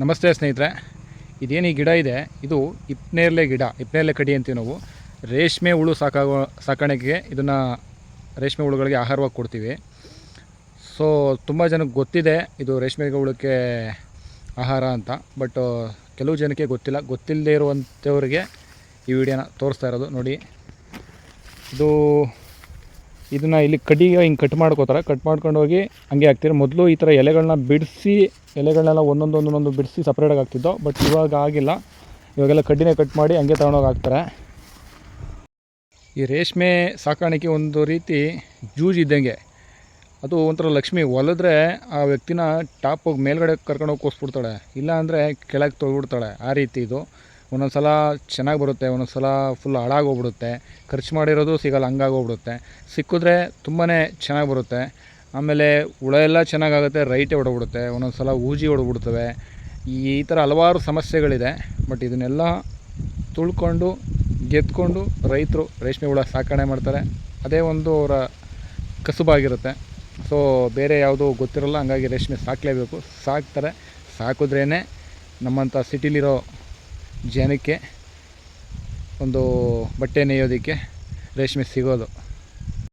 ನಮಸ್ತೆ ಸ್ನೇಹಿತರೆ, ಇದೇನು ಈ ಗಿಡ ಇದೆ? ಇದು ಇಪ್ನೇರ್ಲೆ ಗಿಡ, ಇಪ್ನೇರ್ಲೆ ಕಡಿ ಅಂತೀವಿ ನಾವು. ರೇಷ್ಮೆ ಹುಳು ಸಾಕಾಗೋ, ಸಾಕಾಣಿಕೆಗೆ ಇದನ್ನು ರೇಷ್ಮೆ ಹುಳುಗಳಿಗೆ ಆಹಾರವಾಗಿ ಕೊಡ್ತೀವಿ. ಸೊ ತುಂಬ ಜನಕ್ಕೆ ಗೊತ್ತಿದೆ ಇದು ರೇಷ್ಮೆ ಹುಳಕ್ಕೆ ಆಹಾರ ಅಂತ ಬಟ್ ಕೆಲವು ಜನಕ್ಕೆ ಗೊತ್ತಿಲ್ಲ. ಗೊತ್ತಿಲ್ಲದೆ ಇರುವಂಥವ್ರಿಗೆ ಈ ವಿಡಿಯೋನ ತೋರಿಸ್ತಾ ಇರೋದು ನೋಡಿ. ಇದು ಇದನ್ನು ಇಲ್ಲಿ ಕಡ್ಡಿಗೆ ಹಿಂಗೆ ಕಟ್ ಮಾಡ್ಕೋತಾರೆ. ಕಟ್ ಮಾಡ್ಕೊಂಡು ಹೋಗಿ ಹಂಗೆ ಹಾಕ್ತೀರ. ಮೊದಲು ಈ ಥರ ಎಲೆಗಳನ್ನ ಬಿಡಿಸಿ ಎಲೆಗಳನ್ನೆಲ್ಲ ಒಂದೊಂದು ಒಂದೊಂದು ಬಿಡಿಸಿ ಸಪ್ರೇಟಾಗಿ ಹಾಕ್ತಿದ್ದೋ ಬಟ್ ಇವಾಗ ಆಗಿಲ್ಲ. ಇವಾಗೆಲ್ಲ ಕಡ್ಡಿನೇ ಕಟ್ ಮಾಡಿ ಹಂಗೆ ತಗೊಂಡೋಗಿ ಹಾಕ್ತಾರೆ. ಈ ರೇಷ್ಮೆ ಸಾಕಾಣಿಕೆ ಒಂದು ರೀತಿ ಜೂಜ್ ಇದ್ದಂಗೆ. ಅದು ಒಂಥರ ಲಕ್ಷ್ಮಿ ಒಲಿದ್ರೆ ಆ ವ್ಯಕ್ತಿನ ಟಾಪ್ ಮೇಲ್ಗಡೆ ಕರ್ಕೊಂಡೋಗಿ ಕೂಸ್ಬಿಡ್ತಾಳೆ ಇಲ್ಲ ಅಂದರೆ ಕೆಳಗೆ ತೊಳ್ಬಿಡ್ತಾಳೆ. ಆ ರೀತಿ ಇದು. ಒಂದೊಂದು ಸಲ ಚೆನ್ನಾಗಿ ಬರುತ್ತೆ ಒಂದೊಂದು ಸಲ ಫುಲ್ ಹಾಳಾಗೋಗ್ಬಿಡುತ್ತೆ ಖರ್ಚು ಮಾಡಿರೋದು ಸಿಗಲ್ಲ ಹಂಗಾಗೋಗ್ಬಿಡುತ್ತೆ ಸಿಕ್ಕಿದ್ರೆ ತುಂಬಾ ಚೆನ್ನಾಗಿ ಬರುತ್ತೆ. ಆಮೇಲೆ ಹುಳ ಎಲ್ಲ ಚೆನ್ನಾಗಾಗುತ್ತೆ ರೈಟೇ ಹೊಡೋಗ್ಬಿಡುತ್ತೆ ಒಂದೊಂದು ಸಲ ಊಜಿ ಹೊಡ್ಬಿಡ್ತವೆ ಈ ಥರ ಹಲವಾರು ಸಮಸ್ಯೆಗಳಿದೆ ಬಟ್ ಇದನ್ನೆಲ್ಲ ತುಳ್ಕೊಂಡು, ಗೆದ್ಕೊಂಡು ರೈತರು ರೇಷ್ಮೆ ಹುಳ ಸಾಕಣೆ ಮಾಡ್ತಾರೆ. ಅದೇ ಒಂದು ಅವರ ಕಸುಬಾಗಿರುತ್ತೆ. ಸೊ ಬೇರೆ ಯಾವುದೂ ಗೊತ್ತಿರಲ್ಲ, ಹಂಗಾಗಿ ರೇಷ್ಮೆ ಸಾಕಲೇಬೇಕು. ಸಾಕ್ತಾರೆ ಸಾಕಿದ್ರೇ ನಮ್ಮಂಥ ಸಿಟಿಲಿರೋ ಜನಕ್ಕೆ ಒಂದು ಬಟ್ಟೆ ನೇಯೋದಕ್ಕೆ ರೇಷ್ಮೆ ಸಿಗೋದು.